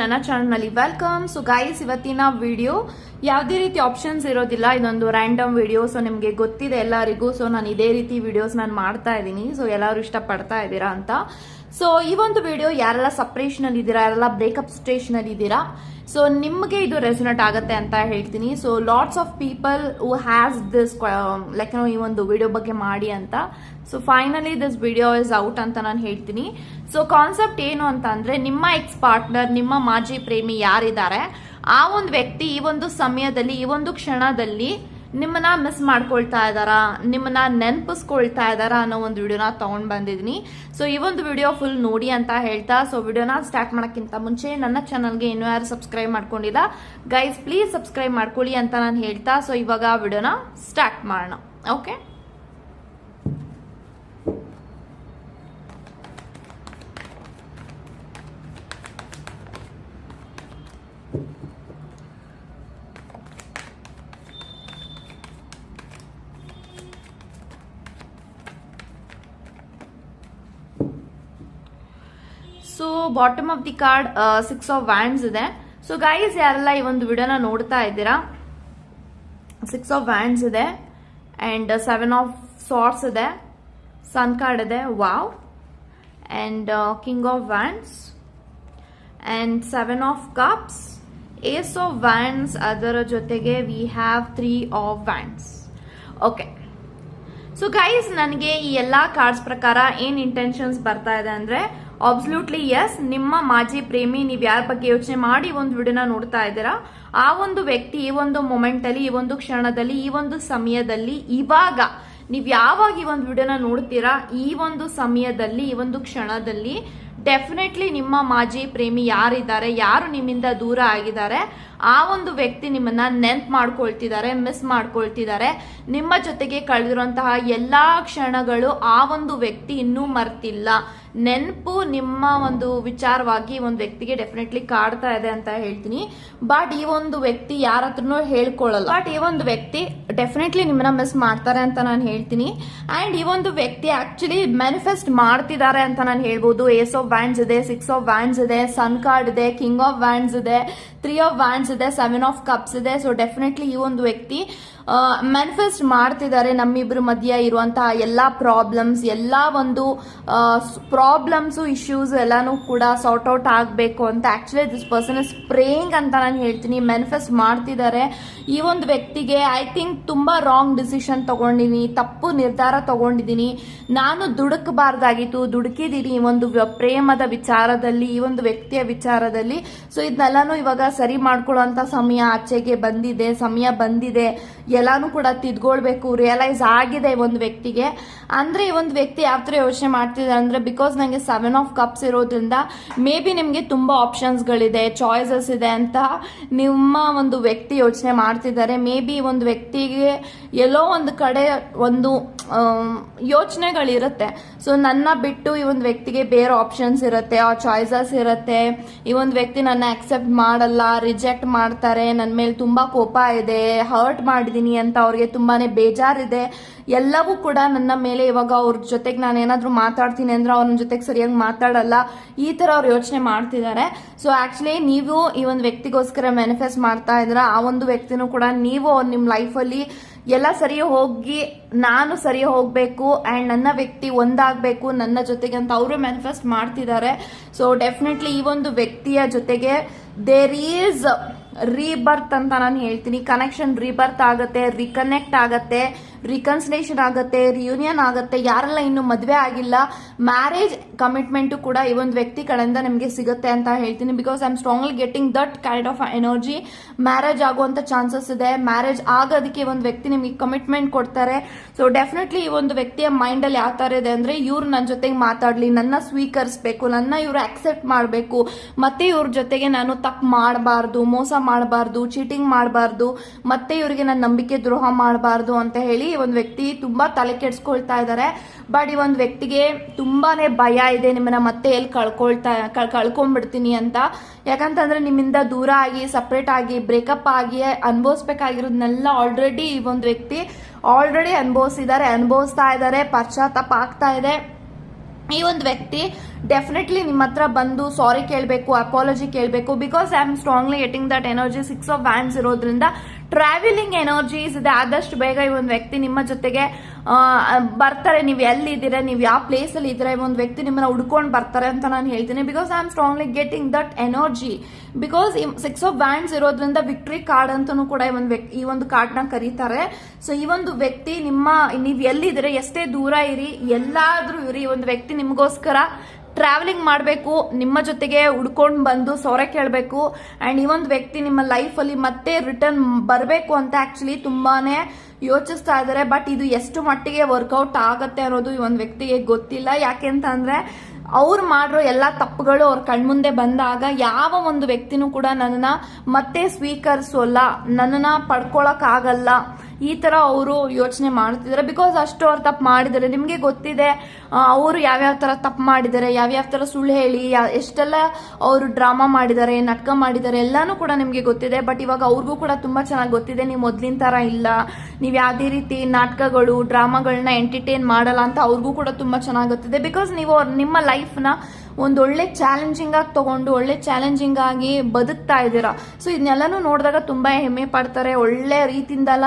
ನನ್ನ ಚಾನಲ್ನಲ್ಲಿ welcome. So guys ಇವತ್ತಿನ ವಿಡಿಯೋ ಯಾವುದೇ ರೀತಿ ಆಪ್ಷನ್ಸ್ ಇರೋದಿಲ್ಲ. ಇದೊಂದು ರ್ಯಾಂಡಮ್ ವಿಡಿಯೋ ಸೊ ನಿಮಗೆ ಗೊತ್ತಿದೆ ಎಲ್ಲರಿಗೂ. ಸೊ ನಾನು ಇದೇ ರೀತಿ ವಿಡಿಯೋಸ್ ನಾನು ಮಾಡ್ತಾ ಇದ್ದೀನಿ. ಸೊ ಎಲ್ಲರೂ ಇಷ್ಟಪಡ್ತಾ ಇದ್ದೀರಾ ಅಂತ. ಸೊ ಈ ಒಂದು ವಿಡಿಯೋ ಯಾರೆಲ್ಲ ಸಪ್ರೇಷನ್ ಅಲ್ಲಿ ಇದ್ದೀರಾ, ಯಾರೆಲ್ಲ ಬ್ರೇಕಪ್ ಸ್ಟೇಷನ್ ಅಲ್ಲಿ ಇದ್ದೀರಾ ಸೊ ನಿಮಗೆ ಇದು ರೆಸೊನೇಟ್ ಆಗುತ್ತೆ ಅಂತ ಹೇಳ್ತೀನಿ. So lots of people who has this like ಈ ಒಂದು ವಿಡಿಯೋ ಬಗ್ಗೆ ಮಾಡಿ ಅಂತ. So finally this video is out ಅಂತ ನಾನು ಹೇಳ್ತೀನಿ. ಸೊ ಕಾನ್ಸೆಪ್ಟ್ ಏನು ಅಂತ ಅಂದ್ರೆ, ನಿಮ್ಮ ಎಕ್ಸ್ ಪಾರ್ಟ್ನರ್ ನಿಮ್ಮ ಮಾಜಿ ಪ್ರೇಮಿ ಯಾರಿದ್ದಾರೆ, ಆ ಒಂದು ವ್ಯಕ್ತಿ ಈ ಒಂದು ಸಮಯದಲ್ಲಿ, ಈ ಒಂದು ಕ್ಷಣದಲ್ಲಿ ನಿಮ್ಮನ್ನ ಮಿಸ್ ಮಾಡ್ಕೊಳ್ತಾ ಇದ್ದಾರಾ? ನಿಮ್ಮನ್ನ ನೆನಪಿಸ್ಕೊಳ್ತಾ ಇದ್ದಾರಾ ಅನ್ನೋ ಒಂದು ವಿಡಿಯೋನ ತಗೊಂಡ್ ಬಂದಿದ್ದೀನಿ. ಸೊ ಈ ಒಂದು ವಿಡಿಯೋ ಫುಲ್ ನೋಡಿ ಅಂತ ಹೇಳ್ತಾ ಸೊ ವಿಡಿಯೋನ ಸ್ಟಾರ್ಟ್ ಮಾಡೋಕ್ಕಿಂತ ಮುಂಚೆ ನನ್ನ ಚಾನಲ್ಗೆ ಇನ್ನೂ ಯಾರು ಸಬ್ಸ್ಕ್ರೈಬ್ ಮಾಡ್ಕೊಂಡಿಲ್ಲ ಗೈಸ್ ಪ್ಲೀಸ್ ಸಬ್ಸ್ಕ್ರೈಬ್ ಮಾಡ್ಕೊಳ್ಳಿ ಅಂತ ನಾನು ಹೇಳ್ತಾ ಸೊ ಇವಾಗ ವಿಡಿಯೋನ ಸ್ಟಾರ್ಟ್ ಮಾಡೋಣ. Okay bottom of the card six of wands ಇದೆ. ಸೊ ಗೈಸ್ ಯಾರೆಲ್ಲ ಈ ಒಂದು ವಿಡಿಯೋನ ನೋಡ್ತಾ ಇದ್ದೀರಾ? ಸಿಕ್ಸ್ ಆಫ್ ವ್ಯಾಂಡ್ಸ್ ಇದೆ. ಅಂಡ್ ಸೆವೆನ್ ಆಫ್ ಸಾರ್ಟ್ಸ್ ಇದೆ. ಸನ್ ಕಾರ್ಡ್ ಇದೆ. Wow and king of wands and seven of cups ace of wands ಅದರ ಜೊತೆಗೆ we have three of wands okay so guys ನನಗೆ ಈ ಎಲ್ಲಾ ಕಾರ್ಡ್ಸ್ ಪ್ರಕಾರ ಏನ್ ಇಂಟೆನ್ಷನ್ಸ್ ಬರ್ತಾ ಇದೆ ಅಂದ್ರೆ ಅಬ್ಸಲ್ಯೂಟ್ಲಿ ಎಸ್ ನಿಮ್ಮ ಮಾಜಿ ಪ್ರೇಮಿ, ನೀವು ಯಾರ ಬಗ್ಗೆ ಯೋಚನೆ ಮಾಡಿ ಒಂದು ವಿಡಿಯೋನ ನೋಡ್ತಾ ಇದ್ದೀರಾ? ಆ ಒಂದು ವ್ಯಕ್ತಿ ಈ ಒಂದು ಮೊಮೆಂಟ್ ಅಲ್ಲಿ, ಈ ಒಂದು ಕ್ಷಣದಲ್ಲಿ, ಈ ಒಂದು ಸಮಯದಲ್ಲಿ, ಇವಾಗ ನೀವು ಯಾವಾಗ ಈ ಒಂದು ವಿಡಿಯೋನ ನೋಡ್ತೀರಾ? ಈ ಒಂದು ಸಮಯದಲ್ಲಿ, ಈ ಒಂದು ಕ್ಷಣದಲ್ಲಿ ಡೆಫಿನೆಟ್ಲಿ ನಿಮ್ಮ ಮಾಜಿ ಪ್ರೇಮಿ ಯಾರಿದ್ದಾರೆ? ಯಾರು ನಿಮ್ಮಿಂದ ದೂರ ಆಗಿದ್ದಾರೆ? ಆ ಒಂದು ವ್ಯಕ್ತಿ ನಿಮ್ಮನ್ನ ನೆನ್ಪ್ ಮಾಡ್ಕೊಳ್ತಿದ್ದಾರೆ, ಮಿಸ್ ಮಾಡ್ಕೊಳ್ತಿದ್ದಾರೆ. ನಿಮ್ಮ ಜೊತೆಗೆ ಕಳೆದಿರುವಂತಹ ಎಲ್ಲಾ ಕ್ಷಣಗಳು ಆ ಒಂದು ವ್ಯಕ್ತಿ ಇನ್ನೂ ಮರ್ತಿಲ್ಲ. ನೆನಪು ನಿಮ್ಮ ಒಂದು ವಿಚಾರವಾಗಿ ಒಂದು ವ್ಯಕ್ತಿಗೆ ಡೆಫಿನೆಟ್ಲಿ ಕಾಡ್ತಾ ಇದೆ ಅಂತ ಹೇಳ್ತೀನಿ. ಬಟ್ ಈ ಒಂದು ವ್ಯಕ್ತಿ ಯಾರ ಹತ್ರನೂ ಹೇಳ್ಕೊಳ್ಳಲ್ಲ ಬಟ್ ಈ ಒಂದು ವ್ಯಕ್ತಿ ಡೆಫಿನೆಟ್ಲಿ ನಿಮ್ಮನ್ನ ಮಿಸ್ ಮಾಡ್ತಾರೆ ಅಂತ ನಾನು ಹೇಳ್ತೀನಿ. ಅಂಡ್ ಈ ಒಂದು ವ್ಯಕ್ತಿ ಆಕ್ಚುಲಿ ಮ್ಯಾನಿಫೆಸ್ಟ್ ಮಾಡ್ತಿದ್ದಾರೆ ಅಂತ ನಾನು ಹೇಳ್ಬೋದು. ಏಸ್ ಆಫ್ ವ್ಯಾಂಡ್ಸ್ ಇದೆ ಸಿಕ್ಸ್ ಆಫ್ ವ್ಯಾಂಡ್ಸ್ ಇದೆ ಸನ್ ಕಾರ್ಡ್ ಇದೆ ಕಿಂಗ್ ಆಫ್ ವ್ಯಾಂಡ್ಸ್ ಇದೆ ತ್ರೀ ಆಫ್ ವ್ಯಾಂಡ್ಸ್ ಇದೆ ಸೆವೆನ್ ಆಫ್ ಕಪ್ಸ್ ಇದೆ. ಸೊ ಡೆಫಿನೆಟ್ಲಿ ಈ ಒಂದು ವ್ಯಕ್ತಿ ಮ್ಯಾನಿಫೆಸ್ಟ್ ಮಾಡ್ತಿದ್ದಾರೆ ನಮ್ಮಿಬ್ಬರ ಮಧ್ಯೆ ಇರುವಂತಹ ಎಲ್ಲ ಪ್ರಾಬ್ಲಮ್ಸ್ ಎಲ್ಲ ಒಂದು ಪ್ರಾಬ್ಲಮ್ಸ್ ಇಶ್ಯೂಸ್ ಎಲ್ಲಾನು ಕೂಡ ಸಾರ್ಟ್ ಔಟ್ ಆಗಬೇಕು ಅಂತ actually this person is praying ಅಂತ ನಾನು ಹೇಳ್ತೀನಿ. ಮ್ಯಾನಿಫೆಸ್ಟ್ ಮಾಡ್ತಿದ್ದಾರೆ. ಈ ಒಂದು ವ್ಯಕ್ತಿಗೆ ಐ ಥಿಂಕ್ ತುಂಬಾ ರಾಂಗ್ ಡಿಸಿಷನ್ ತಗೊಂಡಿನಿ, ತಪ್ಪು ನಿರ್ಧಾರ ತಗೊಂಡಿದ್ದೀನಿ ನಾನು ದುಡುಕಬಾರ್ದಾಗಿತ್ತು ದುಡುಕಿದ್ದೀನಿ ಈ ಒಂದು ಪ್ರೇಮದ ವಿಚಾರದಲ್ಲಿ, ಈ ಒಂದು ವ್ಯಕ್ತಿಯ ವಿಚಾರದಲ್ಲಿ. ಸೊ ಇದನ್ನೆಲ್ಲಾನು ಇವಾಗ ಸರಿ ಮಾಡ್ಕೊಳ್ಳುವಂತ ಸಮಯ ಆಚೆಗೆ ಬಂದಿದೆ, ಸಮಯ ಬಂದಿದೆ. ಎಲ್ಲಾನು ಕೂಡ ತಿದ್ಕೊಳ್ಬೇಕು ರಿಯಲೈಸ್ ಆಗಿದೆ ಒಂದು ವ್ಯಕ್ತಿಗೆ. ಅಂದ್ರೆ ಈ ಒಂದು ವ್ಯಕ್ತಿ ಯಾವ ತರ ಯೋಚನೆ ಮಾಡ್ತಿದ್ದಾರೆ ಅಂದ್ರೆ ಬಿಕಾಸ್ ನಂಗೆ ಸೆವೆನ್ ಆಫ್ ಕಪ್ಸ್ ಇರೋದ್ರಿಂದ ಮೇ ಬಿ ನಿಮ್ಗೆ ತುಂಬಾ ಆಪ್ಷನ್ಸ್ ಗಳಿದೆ ಚಾಯ್ಸಸ್ ಇದೆ ಅಂತ ನಿಮ್ಮ ಒಂದು ವ್ಯಕ್ತಿ ಯೋಚನೆ ಮಾಡ್ತಿದ್ದಾರೆ. ಮೇ ಬಿ ಒಂದು ವ್ಯಕ್ತಿಗೆ ಎಲ್ಲೋ ಒಂದು ಕಡೆ ಒಂದು ಯೋಚನೆಗಳಿರುತ್ತೆ. ಸೊ ನನ್ನ ಬಿಟ್ಟು ಈ ಒಂದು ವ್ಯಕ್ತಿಗೆ ಬೇರೆ ಆಪ್ಷನ್ಸ್ ಇರುತ್ತೆ, ಆ ಚಾಯ್ಸಸ್ ಇರುತ್ತೆ. ಈ ಒಂದು ವ್ಯಕ್ತಿ ನನ್ನ ಅಕ್ಸೆಪ್ಟ್ ಮಾಡಲ್ಲ ರಿಜೆಕ್ಟ್ ಮಾಡ್ತಾರೆ ನನ್ನ ಮೇಲೆ ತುಂಬಾ ಕೋಪ ಇದೆ ಹರ್ಟ್ ಮಾಡಿದ್ದೀನಿ ಅಂತ ಅವ್ರಿಗೆ ತುಂಬಾನೇ ಬೇಜಾರಿದೆ. ಎಲ್ಲವೂ ಕೂಡ ನನ್ನ ಮೇಲೆ ಇವಾಗ ಅವ್ರ ಜೊತೆಗೆ ನಾನು ಏನಾದರೂ ಮಾತಾಡ್ತೀನಿ ಅಂದ್ರೆ ಅವ್ರ ಜೊತೆಗೆ ಸರಿಯಾಗಿ ಮಾತಾಡಲ್ಲ. ಈ ತರ ಅವ್ರು ಯೋಚನೆ ಮಾಡ್ತಿದ್ದಾರೆ ಸೊ ಆಕ್ಚುಲಿ ನೀವು ಈ ಒಂದು ವ್ಯಕ್ತಿಗೋಸ್ಕರ ಮ್ಯಾನಿಫೆಸ್ಟ್ ಮಾಡ್ತಾ ಇದ್ರ ಆ ಒಂದು ವ್ಯಕ್ತಿನೂ ಕೂಡ ನೀವು ನಿಮ್ಮ ಲೈಫಲ್ಲಿ ಎಲ್ಲ ಸರಿ ಹೋಗಿ ನಾನು ಸರಿ ಹೋಗಬೇಕು ಅಂಡ್ ನನ್ನ ವ್ಯಕ್ತಿ ಒಂದಾಗಬೇಕು, ನನ್ನ ಜೊತೆಗೆ ಅಂತ ಅವರು ಮ್ಯಾನಿಫೆಸ್ಟ್ ಮಾಡ್ತಿದ್ದಾರೆ ಸೊ ಡೆಫಿನೆಟ್ಲಿ ಈ ಒಂದು ವ್ಯಕ್ತಿಯ ಜೊತೆಗೆ ದೇರ್ ಈಸ್ ರೀಬರ್ತ್ ಅಂತ ನಾನು ಹೇಳ್ತೀನಿ. ಕನೆಕ್ಷನ್ ರೀಬರ್ತ್ ಆಗುತ್ತೆ ರಿಕನೆಕ್ಟ್ ಆಗತ್ತೆ ರಿಕನ್ಸಲೇಷನ್ ಆಗುತ್ತೆ ರಿಯೂನಿಯನ್ ಆಗುತ್ತೆ. ಯಾರೆಲ್ಲ ಇನ್ನು ಮದುವೆ ಆಗಿಲ್ಲ ಮ್ಯಾರೇಜ್ ಕಮಿಟ್ಮೆಂಟ್ ಕೂಡ ಈ ಒಂದು ವ್ಯಕ್ತಿ ಕಡೆಯಿಂದ ನಿಮಗೆ ಸಿಗುತ್ತೆ ಅಂತ ಹೇಳ್ತೀನಿ. Because I am strongly getting that kind of energy marriage ಆಗುವಂತ ಚಾನ್ಸಸ್ ಇದೆ. ಮ್ಯಾರೇಜ್ ಆಗೋದಕ್ಕೆ ಒಂದು ವ್ಯಕ್ತಿ ನಿಮಗೆ ಕಮಿಟ್ಮೆಂಟ್ ಕೊಡ್ತಾರೆ. ಸೊ ಡೆಫಿನೆಟ್ಲಿ ಈ ಒಂದು ವ್ಯಕ್ತಿಯ ಮೈಂಡ್ ಅಲ್ಲಿ ಯಾವ ತರ ಇದೆ ಅಂದ್ರೆ ಇವ್ರು ನನ್ನ ಜೊತೆಗೆ ಮಾತಾಡ್ಲಿ, ನನ್ನ ಸ್ವೀಕರಿಸಬೇಕು, ನನ್ನ ಇವ್ರು ಅಕ್ಸೆಪ್ಟ್ ಮಾಡಬೇಕು, ಮತ್ತೆ ಇವ್ರ ಜೊತೆಗೆ ನಾನು ತಪ್ಪು ಮಾಡಬಾರ್ದು, ಮೋಸ ಮಾಡಬಾರ್ದು ಚೀಟಿಂಗ್ ಮಾಡಬಾರ್ದು, ಮತ್ತೆ ಇವರಿಗೆ ನನ್ನ ನಂಬಿಕೆ ದ್ರೋಹ ಮಾಡಬಾರ್ದು ಅಂತ ಹೇಳಿ ಈ ಒಂದು ವ್ಯಕ್ತಿ ತುಂಬಾ ತಲೆ ಕೆಡ್ಸ್ಕೊಳ್ತಾ ಇದ್ದಾರೆ ಬಟ್ ಈ ಒಂದು ವ್ಯಕ್ತಿಗೆ ತುಂಬಾನೇ ಭಯ ಇದೆ, ನಿಮ್ಮನ್ನ ಮತ್ತೆ ಎಲ್ಲಿ ಕಳ್ಕೊಳ್ತಾ ಕಳ್- ಕಳ್ಕೊಂಡ್ಬಿಡ್ತೀನಿ ಅಂತ. ಯಾಕಂತಂದ್ರೆ ನಿಮ್ಮಿಂದ ದೂರ ಆಗಿ ಸಪ್ರೇಟ್ ಆಗಿ ಬ್ರೇಕಪ್ ಆಗಿ ಅನುಭವಿಸ್ಬೇಕಾಗಿರೋದನ್ನೆಲ್ಲ ಆಲ್ರೆಡಿ ಈ ಒಂದು ವ್ಯಕ್ತಿ ಆಲ್ರೆಡಿ ಅನುಭವಿಸಿದ್ದಾರೆ, ಅನುಭವಿಸ್ತಾ ಇದ್ದಾರೆ, ಪಶ್ಚಾತ್ತಾಪ ಆಗ್ತಾ ಇದೆ. ಈ ಒಂದು ವ್ಯಕ್ತಿ ಡೆಫಿನೆಟ್ಲಿ ನಿಮ್ಮ ಹತ್ರ ಬಂದು ಸಾರಿ ಕೇಳಬೇಕು ಅಪಾಲಜಿ ಕೇಳಬೇಕು because I am strongly getting that energy six of wands ಇರೋದ್ರಿಂದ ಟ್ರಾವೆಲಿಂಗ್ ಎನರ್ಜೀಸ್ ಇದೆ. ಆದಷ್ಟು ಬೇಗ ಈ ಒಂದು ವ್ಯಕ್ತಿ ನಿಮ್ಮ ಜೊತೆಗೆ ಬರ್ತಾರೆ. ನೀವು ಎಲ್ಲಿದ್ದೀರಾ, ನೀವು ಯಾವ ಪ್ಲೇಸ್ ಅಲ್ಲಿ ಈ ಒಂದು ವ್ಯಕ್ತಿ ನಿಮ್ಮನ್ನ ಹುಡ್ಕೊಂಡು ಬರ್ತಾರೆ ಅಂತ ನಾನು ಹೇಳ್ತೀನಿ. Because I am strongly getting that energy because six of wands ಇರೋದ್ರಿಂದ ವಿಕ್ಟ್ರಿ ಕಾರ್ಡ್ ಅಂತಾನೂ ಕೂಡ ಈ ಒಂದು ಈ ಒಂದು ಕಾರ್ಡ್ನ ಕರೀತಾರೆ. ಸೊ ಈ ಒಂದು ವ್ಯಕ್ತಿ ನಿಮ್ಮ, ನೀವು ಎಲ್ಲಿದ್ದೀರಾ, ಎಷ್ಟೇ ದೂರ ಇರಿ, ಎಲ್ಲಾದ್ರೂ ಇರಿ. ಒಂದು ವ್ಯಕ್ತಿ ನಿಮಗೋಸ್ಕರ ಟ್ರಾವೆಲಿಂಗ್ ಮಾಡಬೇಕು, ನಿಮ್ಮ ಜೊತೆಗೆ ಹುಡ್ಕೊಂಡು ಬಂದು ಸೊರೆ ಕೇಳಬೇಕು ಆ್ಯಂಡ್ ಈ ಒಂದು ವ್ಯಕ್ತಿ ನಿಮ್ಮ ಲೈಫಲ್ಲಿ ಮತ್ತೆ ರಿಟರ್ನ್ ಬರಬೇಕು ಅಂತ ಆ್ಯಕ್ಚುಲಿ ತುಂಬಾನೇ ಯೋಚಿಸ್ತಾ ಇದ್ದಾರೆ ಬಟ್ ಇದು ಎಷ್ಟು ಮಟ್ಟಿಗೆ ವರ್ಕೌಟ್ ಆಗುತ್ತೆ ಅನ್ನೋದು ಈ ಒಂದು ವ್ಯಕ್ತಿಗೆ ಗೊತ್ತಿಲ್ಲ. ಯಾಕೆ ಅಂತ ಅಂದ್ರೆ, ಅವ್ರು ಮಾಡಿರೋ ಎಲ್ಲ ತಪ್ಪುಗಳು ಅವ್ರ ಕಣ್ಮುಂದೆ ಬಂದಾಗ ಯಾವ ಒಂದು ವ್ಯಕ್ತಿನೂ ಕೂಡ ನನ್ನನ್ನು ಮತ್ತೆ ಸ್ವೀಕರಿಸೋಲ್ಲ, ನನ್ನನ್ನು ಪಡ್ಕೊಳಕ್ ಆಗಲ್ಲ ಈ ತರ ಅವರು ಯೋಚನೆ ಮಾಡ್ತಿದ್ದಾರೆ. ಬಿಕಾಸ್ ಅಷ್ಟು ಅವ್ರು ತಪ್ಪು ಮಾಡಿದ್ದಾರೆ. ನಿಮಗೆ ಗೊತ್ತಿದೆ ಅವರು ಯಾವ್ಯಾವ ತರ ತಪ್ಪು ಮಾಡಿದ್ದಾರೆ, ಯಾವ್ಯಾವ ತರ ಸುಳ್ಳು ಹೇಳಿ ಎಷ್ಟೆಲ್ಲ ಅವರು ಡ್ರಾಮಾ ಮಾಡಿದ್ದಾರೆ, ನಾಟಕ ಮಾಡಿದ್ದಾರೆ, ಎಲ್ಲಾನು ಕೂಡ ನಿಮಗೆ ಗೊತ್ತಿದೆ. ಬಟ್ ಇವಾಗ ಅವ್ರಿಗೂ ಕೂಡ ತುಂಬಾ ಚೆನ್ನಾಗಿ ಗೊತ್ತಿದೆ, ನೀವು ಮೊದಲಿನ ತರ ಇಲ್ಲ. ನೀವು ಯಾವುದೇ ರೀತಿ ನಾಟಕಗಳು ಡ್ರಾಮಾಗಳನ್ನ ಎಂಟರ್ಟೈನ್ ಮಾಡಲ್ಲ ಅಂತ ಅವ್ರಿಗೂ ಕೂಡ ತುಂಬಾ ಚೆನ್ನಾಗಿ ಗೊತ್ತಿದೆ. ಬಿಕಾಸ್ ನೀವು ನಿಮ್ಮ ಲೈಫ್ನ ಒಂದು ಒಳ್ಳೆ ಚಾಲೆಂಜಿಂಗ್ ಆಗಿ ತಗೊಂಡು, ಒಳ್ಳೆ ಚಾಲೆಂಜಿಂಗ್ ಆಗಿ ಬದುಕ್ತಾ ಇದ್ದೀರಾ? ಸೊ ಇದನ್ನೆಲ್ಲನೂ ನೋಡಿದಾಗ ತುಂಬಾ ಹೆಮ್ಮೆ ಪಡ್ತಾರೆ. ಒಳ್ಳೆ ರೀತಿಯಿಂದಲ್ಲ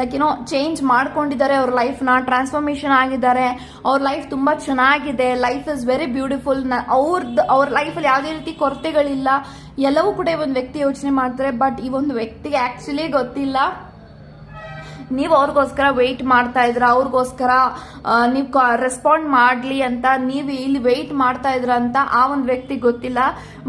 ಲೈಕ್ ಏನೋ ಚೇಂಜ್ ಮಾಡ್ಕೊಂಡಿದ್ದಾರೆ. ಅವ್ರ ಲೈಫ್ನ ಟ್ರಾನ್ಸ್ಫಾರ್ಮೇಶನ್ ಆಗಿದ್ದಾರೆ. ಅವ್ರ ಲೈಫ್ ತುಂಬಾ ಚೆನ್ನಾಗಿದೆ. ಲೈಫ್ ಇಸ್ ವೆರಿ ಬ್ಯೂಟಿಫುಲ್ ಅವ್ರದ್ದು ಅವ್ರ ಲೈಫಲ್ಲಿ ಯಾವುದೇ ರೀತಿ ಕೊರತೆಗಳಿಲ್ಲ. ಎಲ್ಲವೂ ಕೂಡ ಒಂದು ವ್ಯಕ್ತಿ ಯೋಚನೆ ಮಾಡ್ತಾರೆ. ಬಟ್ ಈ ಒಂದು ವ್ಯಕ್ತಿಗೆ ಆಕ್ಚುಲಿ ಗೊತ್ತಿಲ್ಲ. ನೀವು ಅವ್ರಿಗೋಸ್ಕರ ವೆಯ್ಟ್ ಮಾಡ್ತಾ ಇದ್ರ, ಅವ್ರಿಗೋಸ್ಕರ ನೀವು ರೆಸ್ಪಾಂಡ್ ಮಾಡಲಿ ಅಂತ ನೀವು ಇಲ್ಲಿ ವೆಯ್ಟ್ ಮಾಡ್ತಾ ಇದ್ರ ಅಂತ ಆ ಒಂದು ವ್ಯಕ್ತಿ ಗೊತ್ತಿಲ್ಲ.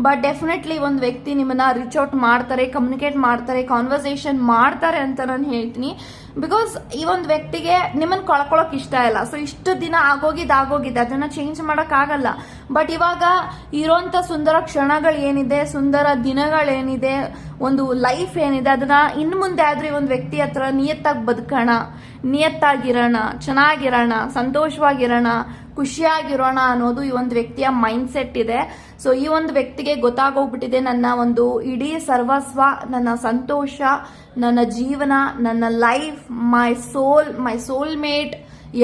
ಬಟ್ ಡೆಫಿನೆಟ್ಲಿ ಒಂದು ವ್ಯಕ್ತಿ ನಿಮ್ಮನ್ನ ರೀಚ್ ಔಟ್ ಮಾಡ್ತಾರೆ ಕಮ್ಯುನಿಕೇಟ್ ಮಾಡ್ತಾರೆ ಕಾನ್ವರ್ಸೇಷನ್ ಮಾಡ್ತಾರೆ ಅಂತ ನಾನು ಹೇಳ್ತೀನಿ. ಬಿಕಾಸ್ ಈ ಒಂದು ವ್ಯಕ್ತಿಗೆ ನಿಮ್ಮನ್ನ ಕಳ್ಕೊಳಕ್ ಇಷ್ಟ ಇಲ್ಲ. ಸೊ ಇಷ್ಟು ದಿನ ಆಗೋಗಿದ್, ಆಗೋಗಿದೆ. ಅದನ್ನ ಚೇಂಜ್ ಮಾಡೋಕ್ಕಾಗಲ್ಲ. ಬಟ್ ಇವಾಗ ಇರೋಂಥ ಸುಂದರ ಕ್ಷಣಗಳು ಏನಿದೆ, ಸುಂದರ ದಿನಗಳೇನಿದೆ ಒಂದು ಲೈಫ್ ಏನಿದೆ, ಅದನ್ನ ಇನ್ನು ಮುಂದೆ ಆದ್ರೆ ಒಂದು ವ್ಯಕ್ತಿ ಹತ್ರ ನಿಯತ್ತಾಗಿ ಬದುಕೋಣ, ನಿಯತ್ತಾಗಿರೋಣ, ಚೆನ್ನಾಗಿರೋಣ, ಸಂತೋಷವಾಗಿರೋಣ ಖುಷಿಯಾಗಿರೋಣ ಅನ್ನೋದು ಈ ಒಂದು ವ್ಯಕ್ತಿಯ ಮೈಂಡ್ ಸೆಟ್ ಇದೆ. ಸೊ ಈ ಒಂದು ವ್ಯಕ್ತಿಗೆ ಗೊತ್ತಾಗೋಗ್ಬಿಟ್ಟಿದೆ ನನ್ನ ಒಂದು ಇಡೀ ಸರ್ವಸ್ವ, ನನ್ನ ಸಂತೋಷ, ನನ್ನ ಜೀವನ, ನನ್ನ life my soul my soul mate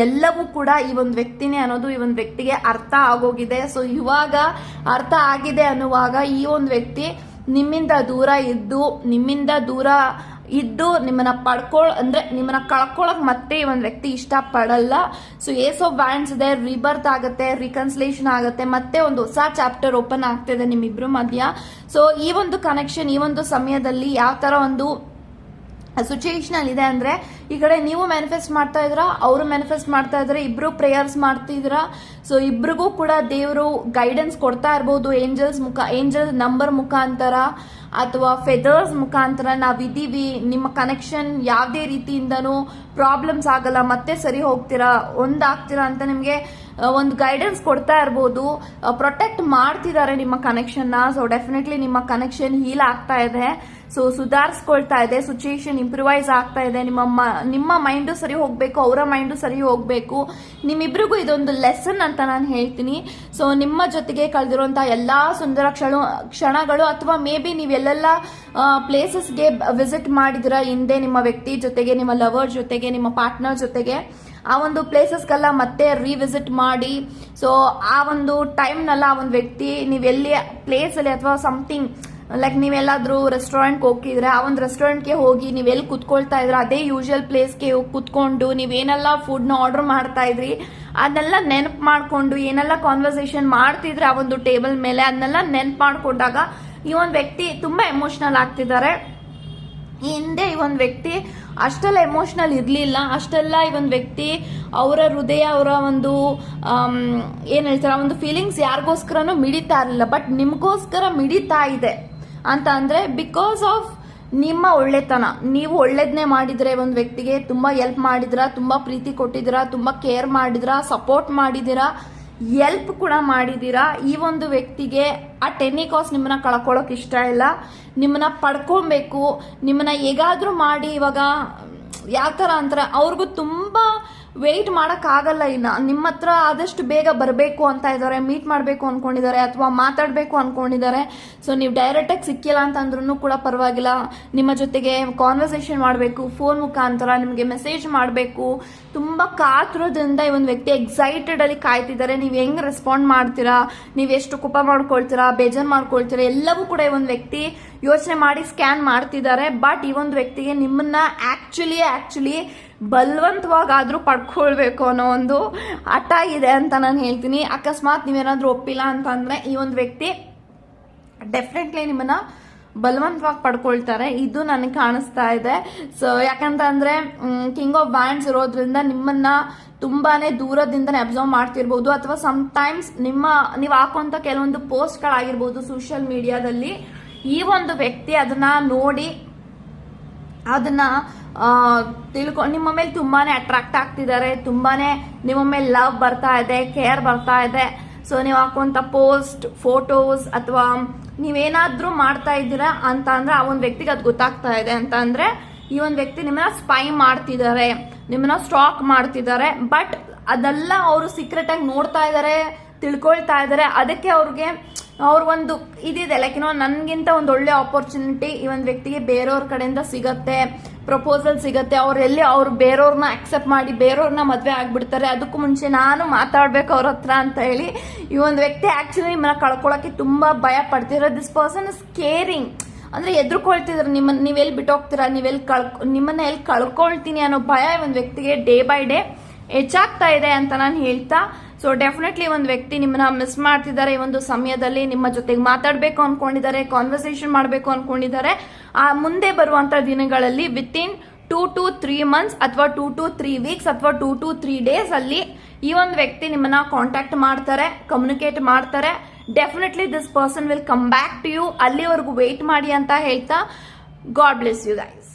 ಎಲ್ಲವೂ ಕೂಡ ಈ ಒಂದು ವ್ಯಕ್ತಿನೇ ಅನ್ನೋದು ಈ ಒಂದು ವ್ಯಕ್ತಿಗೆ ಅರ್ಥ ಆಗೋಗಿದೆ. ಸೊ ಇವಾಗ ಅರ್ಥ ಆಗಿದೆ ಅನ್ನುವಾಗ ಈ ಒಂದು ವ್ಯಕ್ತಿ ನಿಮ್ಮಿಂದ ದೂರ ಇದ್ದು, ನಿಮ್ಮಿಂದ ದೂರ ಇದ್ದು ನಿಮ್ಮನ್ನ ಪಡ್ಕೊಳ್, ಅಂದ್ರೆ ನಿಮ್ಮನ್ನ ಕಳ್ಕೊಳಕ್ ಮತ್ತೆ ಈ ಒಂದು ವ್ಯಕ್ತಿ ಇಷ್ಟ ಪಡಲ್ಲ ಸೊ ಏಸ್ ಆಫ್ ಬ್ಯಾಂಡ್ಸ್ ಇದೆ ರಿಬರ್ತ್ ಆಗುತ್ತೆ ರಿಕನ್ಸಲೇಷನ್ ಆಗುತ್ತೆ, ಮತ್ತೆ ಒಂದು ಹೊಸ ಚಾಪ್ಟರ್ ಓಪನ್ ಆಗ್ತಿದೆ ನಿಮ್ಮಿಬ್ರು ಮಧ್ಯ. ಸೊ ಈ ಒಂದು ಕನೆಕ್ಷನ್ ಈ ಒಂದು ಸಮಯದಲ್ಲಿ ಯಾವ ತರ ಒಂದು ಸಿಚುಯೇಷನ್ ಅಲ್ಲಿ ಇದೆ ಅಂದ್ರೆ, ಈ ಕಡೆ ನೀವು ಮ್ಯಾನಿಫೆಸ್ಟ್ ಮಾಡ್ತಾ ಇದ್ರ ಅವರು ಮ್ಯಾನಿಫೆಸ್ಟ್ ಮಾಡ್ತಾ ಇದ್ರೆ ಇಬ್ರು ಪ್ರೇಯರ್ಸ್ ಮಾಡ್ತಿದ್ರ ಸೊ ಇಬ್ರಿಗೂ ಕೂಡ ದೇವರು ಗೈಡೆನ್ಸ್ ಕೊಡ್ತಾ ಇರ್ಬೋದು ಏಂಜಲ್ಸ್ ಮುಖ ಏಂಜಲ್ ನಂಬರ್ ಮುಖಾಂತರ ಅಥವಾ ಫೆದರ್ಸ್ ಮುಖಾಂತರ ನಾವಿದ್ದೀವಿ ನಿಮ್ಮ ಕನೆಕ್ಷನ್ ಯಾವುದೇ ರೀತಿಯಿಂದನೂ ಪ್ರಾಬ್ಲಮ್ಸ್ ಆಗಲ್ಲ, ಮತ್ತೆ ಸರಿ ಹೋಗ್ತೀರಾ, ಒಂದಾಗ್ತೀರಾ ಅಂತ ನಿಮಗೆ ಒಂದು ಗೈಡೆನ್ಸ್ ಕೊಡ್ತಾ ಇರ್ಬೋದು. ಪ್ರೊಟೆಕ್ಟ್ ಮಾಡ್ತಿದ್ದಾರೆ ನಿಮ್ಮ ಕನೆಕ್ಷನ್ನ ಸೊ ಡೆಫಿನೆಟ್ಲಿ ನಿಮ್ಮ ಕನೆಕ್ಷನ್ ಹೀಲ್ ಆಗ್ತಾ ಇದೆ. ಸೊ ಸುಧಾರಿಸ್ಕೊಳ್ತಾ ಇದೆ ಸಿಚುಯೇಷನ್ ಇಂಪ್ರೂವೈಸ್ ಆಗ್ತಾ ಇದೆ. ನಿಮ್ಮ ನಿಮ್ಮ ಮೈಂಡು ಸರಿ ಹೋಗಬೇಕು, ಅವರ ಮೈಂಡು ಸರಿ ಹೋಗಬೇಕು. ನಿಮ್ಮಿಬ್ರಿಗೂ ಇದೊಂದು ಲೆಸನ್ ಅಂತ ನಾನು ಹೇಳ್ತೀನಿ. ಸೊ ನಿಮ್ಮ ಜೊತೆಗೆ ಕಳೆದಿರುವಂತಹ ಎಲ್ಲಾ ಸುಂದರ ಕ್ಷಣ, ಕ್ಷಣಗಳು ಅಥವಾ ಮೇ ಬಿ ನೀವೆಲ್ಲೆಲ್ಲ ಪ್ಲೇಸಸ್ಗೆ ವಿಸಿಟ್ ಮಾಡಿದಿರ ಹಿಂದೆ ನಿಮ್ಮ ವ್ಯಕ್ತಿ ಜೊತೆಗೆ, ನಿಮ್ಮ ಲವರ್ ಜೊತೆಗೆ, ನಿಮ್ಮ ಪಾರ್ಟ್ನರ್ ಜೊತೆಗೆ, ಆ ಒಂದು ಪ್ಲೇಸಸ್ಗೆಲ್ಲ ಮತ್ತೆ ರಿವಿಸಿಟ್ ಮಾಡಿ. ಸೊ ಆ ಒಂದು ಟೈಮ್ನೆಲ್ಲ ಆ ಒಂದು ವ್ಯಕ್ತಿ ನೀವೆಲ್ಲಿ ಪ್ಲೇಸಲ್ಲಿ ಅಥವಾ ಸಮಥಿಂಗ್ ಲೈಕ್ ನೀವೆಲ್ಲಾದ್ರೂ ರೆಸ್ಟೋರೆಂಟ್ಗೆ ಹೋಗಿದ್ರೆ ಆ ಒಂದು ರೆಸ್ಟೋರೆಂಟ್ಗೆ ಹೋಗಿ ನೀವು ಎಲ್ಲಿ ಕುತ್ಕೊಳ್ತಾ ಇದ್ರೆ, ಅದೇ ಯೂಶುವಲ್ ಪ್ಲೇಸ್ಗೆ ಕುತ್ಕೊಂಡು ನೀವೇನೆಲ್ಲ ಫುಡ್ನ ಆರ್ಡರ್ ಮಾಡ್ತಾ ಇದ್ರಿ, ಅದನ್ನೆಲ್ಲ ನೆನಪು ಮಾಡ್ಕೊಂಡು, ಏನೆಲ್ಲ ಕಾನ್ವರ್ಸೇಷನ್ ಮಾಡ್ತಿದ್ರೆ ಆ ಒಂದು ಟೇಬಲ್ ಮೇಲೆ, ಅದನ್ನೆಲ್ಲ ನೆನಪು ಮಾಡ್ಕೊಂಡಾಗ ಈ ಒಂದು ವ್ಯಕ್ತಿ ತುಂಬಾ ಎಮೋಷನಲ್ ಆಗ್ತಿದ್ದಾರೆ. ಈ ಹಿಂದೆ ಈ ಒಂದು ವ್ಯಕ್ತಿ ಅಷ್ಟೆಲ್ಲ ಎಮೋಷನಲ್ ಇರಲಿಲ್ಲ. ಅಷ್ಟೆಲ್ಲ ಈ ಒಂದು ವ್ಯಕ್ತಿ ಅವರ ಹೃದಯ, ಅವರ ಒಂದು ಏನು ಹೇಳ್ತಾರೆ ಒಂದು ಫೀಲಿಂಗ್ಸ್ ಯಾರಿಗೋಸ್ಕರನೂ ಮಿಡಿತಾ ಇರಲಿಲ್ಲ. ಬಟ್ ನಿಮಗೋಸ್ಕರ ಮಿಡಿತಾ ಇದೆ. ಅಂತ ಅಂದ್ರೆ ಬಿಕಾಸ್ ಆಫ್ ನಿಮ್ಮ ಒಳ್ಳೆತನ, ನೀವು ಒಳ್ಳೇದನ್ನೇ ಮಾಡಿದ್ರೆ ಒಂದು ವ್ಯಕ್ತಿಗೆ ತುಂಬಾ ಹೆಲ್ಪ್ ಮಾಡಿದ್ರ, ತುಂಬಾ ಪ್ರೀತಿ ಕೊಟ್ಟಿದ್ದೀರ, ತುಂಬಾ ಕೇರ್ ಮಾಡಿದ್ರ ಸಪೋರ್ಟ್ ಮಾಡಿದ್ದೀರಾ ಎಲ್ಪ್ ಕೂಡ ಮಾಡಿದ್ದೀರಾ, ಈ ಒಂದು ವ್ಯಕ್ತಿಗೆ ಆ ಟೆನ್ನಿ ಕಾಸ್ ನಿಮ್ಮನ್ನ ಕಳ್ಕೊಳ್ಳೋಕೆ ಇಷ್ಟ ಇಲ್ಲ. ನಿಮ್ಮನ್ನ ಪಡ್ಕೊಬೇಕು, ನಿಮ್ಮನ್ನ ಹೇಗಾದ್ರೂ ಮಾಡಿ ಇವಾಗ ಯಾವ ಥರ ಅಂತಾರೆ, ಅವ್ರಿಗೂ ತುಂಬ ವೆಯ್ಟ್ ಮಾಡೋಕ್ಕಾಗಲ್ಲ ಇನ್ನು. ನಿಮ್ಮ ಹತ್ರ ಆದಷ್ಟು ಬೇಗ ಬರಬೇಕು ಅಂತ ಇದ್ದಾರೆ ಮೀಟ್ ಮಾಡಬೇಕು ಅನ್ಕೊಂಡಿದ್ದಾರೆ ಅಥವಾ ಮಾತಾಡಬೇಕು ಅನ್ಕೊಂಡಿದ್ದಾರೆ. ಸೊ ನೀವು ಡೈರೆಕ್ಟಾಗಿ ಸಿಕ್ಕಿಲ್ಲ ಅಂತಂದ್ರೂ ಕೂಡ ಪರವಾಗಿಲ್ಲ. ನಿಮ್ಮ ಜೊತೆಗೆ ಕಾನ್ವರ್ಸೇಷನ್ ಮಾಡಬೇಕು ಫೋನ್ ಮುಖಾಂತರ ನಿಮಗೆ ಮೆಸೇಜ್ ಮಾಡಬೇಕು. ತುಂಬ ಕಾತುರದಿಂದ ಈ ಒಂದು ವ್ಯಕ್ತಿ ಎಕ್ಸೈಟೆಡ್ ಅಲ್ಲಿ ಕಾಯ್ತಿದ್ದಾರೆ. ನೀವು ಹೆಂಗೆ ರೆಸ್ಪಾಂಡ್ ಮಾಡ್ತೀರಾ? ನೀವು ಎಷ್ಟು ಕೋಪ ಮಾಡ್ಕೊಳ್ತೀರಾ? ಬೇಜಾರ್ ಮಾಡ್ಕೊಳ್ತೀರಾ? ಎಲ್ಲವೂ ಕೂಡ ಈ ಒಂದು ವ್ಯಕ್ತಿ ಯೋಚನೆ ಮಾಡಿ ಸ್ಕ್ಯಾನ್ ಮಾಡ್ತಿದ್ದಾರೆ. ಬಟ್ ಈ ಒಂದು ವ್ಯಕ್ತಿಗೆ ನಿಮ್ಮನ್ನ ಆಕ್ಚುಲಿ ಆಕ್ಚುಲಿ ಬಲವಂತವಾಗಾದ್ರೂ ಪಡ್ಕೊಳ್ಬೇಕು ಅನ್ನೋ ಒಂದು ಹಠ ಇದೆ ಅಂತ ನಾನು ಹೇಳ್ತೀನಿ. ಅಕಸ್ಮಾತ್ ನೀವೇನಾದರೂ ಒಪ್ಪಿಲ್ಲ ಅಂತಂದರೆ ಈ ಒಂದು ವ್ಯಕ್ತಿ ಡೆಫಿನೆಟ್ಲಿ ನಿಮ್ಮನ್ನು ಬಲವಂತವಾಗಿ ಪಡ್ಕೊಳ್ತಾರೆ. ಇದು ನನಗೆ ಕಾಣಿಸ್ತಾ ಇದೆ. ಸೊ ಯಾಕಂತಂದರೆ ಕಿಂಗ್ ಆಫ್ ಬ್ಯಾಂಡ್ಸ್ ಇರೋದ್ರಿಂದ ನಿಮ್ಮನ್ನ ತುಂಬಾ ದೂರದಿಂದನೇ ಅಬ್ಸರ್ವ್ ಮಾಡ್ತಿರ್ಬೋದು ಅಥವಾ ಟೈಮ್ಸ್ ನಿಮ್ಮ, ನೀವು ಹಾಕೋಂಥ ಕೆಲವೊಂದು ಪೋಸ್ಟ್ಗಳಾಗಿರ್ಬೋದು ಸೋಷಿಯಲ್ ಮೀಡಿಯಾದಲ್ಲಿ ಈ ಒಂದು ವ್ಯಕ್ತಿ ಅದನ್ನ ನೋಡಿ, ಅದನ್ನ ತಿಳ್ಕೊ, ನಿಮ್ಮ ಮೇಲೆ ತುಂಬಾನೇ ಅಟ್ರಾಕ್ಟ್ ಆಗ್ತಿದ್ದಾರೆ, ತುಂಬಾನೇ ನಿಮ್ಮ ಮೇಲೆ ಲವ್ ಬರ್ತಾ ಇದೆ ಕೇರ್ ಬರ್ತಾ ಇದೆ. ಸೊ ನೀವು ಹಾಕುವಂತ ಪೋಸ್ಟ್ ಫೋಟೋಸ್ ಅಥವಾ ನೀವೇನಾದ್ರೂ ಮಾಡ್ತಾ ಇದ್ದೀರಾ ಅಂತ ಅಂದ್ರೆ ಆ ಒಂದು ವ್ಯಕ್ತಿಗೆ ಅದು ಗೊತ್ತಾಗ್ತಾ ಇದೆ ಅಂತ ಅಂದ್ರೆ ಈ ಒಂದು ವ್ಯಕ್ತಿ ನಿಮ್ಮನ್ನ ಸ್ಪೈ ಮಾಡ್ತಿದ್ದಾರೆ, ನಿಮ್ಮನ್ನ ಸ್ಟಾಕ್ ಮಾಡ್ತಿದ್ದಾರೆ. ಬಟ್ ಅದೆಲ್ಲ ಅವರು ಸೀಕ್ರೆಟ್ ಆಗಿ ನೋಡ್ತಾ ಇದ್ದಾರೆ ತಿಳ್ಕೊಳ್ತಾ ಇದ್ದಾರೆ ಅದಕ್ಕೆ ಅವ್ರಿಗೆ ಅವ್ರ ಒಂದು ಇದಿದೆ. ಲೈಕ್ ಏನೋ ನನ್ಗಿಂತ ಒಂದು ಒಳ್ಳೆ ಆಪರ್ಚುನಿಟಿ ಈ ಒಂದು ವ್ಯಕ್ತಿಗೆ ಬೇರೆಯವ್ರ ಕಡೆಯಿಂದ ಸಿಗತ್ತೆ. ಪ್ರಪೋಸಲ್ ಸಿಗತ್ತೆ, ಅವ್ರು ಎಲ್ಲಿ ಅವ್ರು ಬೇರೆಯವ್ರನ್ನ ಅಕ್ಸೆಪ್ಟ್ ಮಾಡಿ ಬೇರೆಯವ್ರನ್ನ ಮದ್ವೆ ಆಗ್ಬಿಡ್ತಾರೆ, ಅದಕ್ಕೂ ಮುಂಚೆ ನಾನು ಮಾತಾಡ್ಬೇಕು ಅವ್ರ ಹತ್ರ ಅಂತ ಹೇಳಿ ಈ ಒಂದು ವ್ಯಕ್ತಿ ಆಕ್ಚುಲಿ ನಿಮ್ಮನ್ನ ಕಳ್ಕೊಳಕ್ಕೆ ತುಂಬಾ ಭಯ ಪಡ್ತಿರೋ ದಿಸ್ ಪರ್ಸನ್ ಇಸ್ ಕೇರಿಂಗ್ ಅಂದ್ರೆ ಎದ್ರುಕೊಳ್ತಿದ್ರು ನಿಮ್ಮನ್ನ ನೀವೆಲ್ಲಿ ಬಿಟ್ಟೋಗ್ತೀರಾ ನೀವೆಲ್ಲಿ ಕಳ್ ನಿಮ್ಮನ್ನ ಎಲ್ಲಿ ಕಳ್ಕೊಳ್ತೀನಿ ಅನ್ನೋ ಭಯ ಒಂದು ವ್ಯಕ್ತಿಗೆ ಡೇ ಬೈ ಡೇ ಹೆಚ್ಚಾಗ್ತಾ ಇದೆ ಅಂತ ನಾನು ಹೇಳ್ತಾ ಸೊ ಡೆಫಿನೆಟ್ಲಿ ಒಂದು ವ್ಯಕ್ತಿ ನಿಮ್ಮನ್ನ ಮಿಸ್ ಮಾಡ್ತಿದ್ದಾರೆ ಈ ಒಂದು ಸಮಯದಲ್ಲಿ, ನಿಮ್ಮ ಜೊತೆಗೆ ಮಾತಾಡಬೇಕು ಅನ್ಕೊಂಡಿದ್ದಾರೆ ಕಾನ್ವರ್ಸೇಷನ್ ಮಾಡಬೇಕು ಅನ್ಕೊಂಡಿದ್ದಾರೆ, ಆ ಮುಂದೆ ಬರುವಂತ ದಿನಗಳಲ್ಲಿ within two to three months ಅಥವಾ ಟೂ ಟು ತ್ರೀ ವೀಕ್ಸ್ ಅಥವಾ ಟೂ ಟು ತ್ರೀ ಡೇಸ್ ಅಲ್ಲಿ ಈ ಒಂದು ವ್ಯಕ್ತಿ ನಿಮ್ಮನ್ನ ಕಾಂಟ್ಯಾಕ್ಟ್ ಮಾಡ್ತಾರೆ ಕಮ್ಯುನಿಕೇಟ್ ಮಾಡ್ತಾರೆ. Definitely this person will come back to you ಅಲ್ಲಿವರೆಗೂ ವೇಟ್ ಮಾಡಿ ಅಂತ ಹೇಳ್ತಾ ಗಾಡ್ ಬ್ಲೆಸ್ ಯು ಗೈಸ್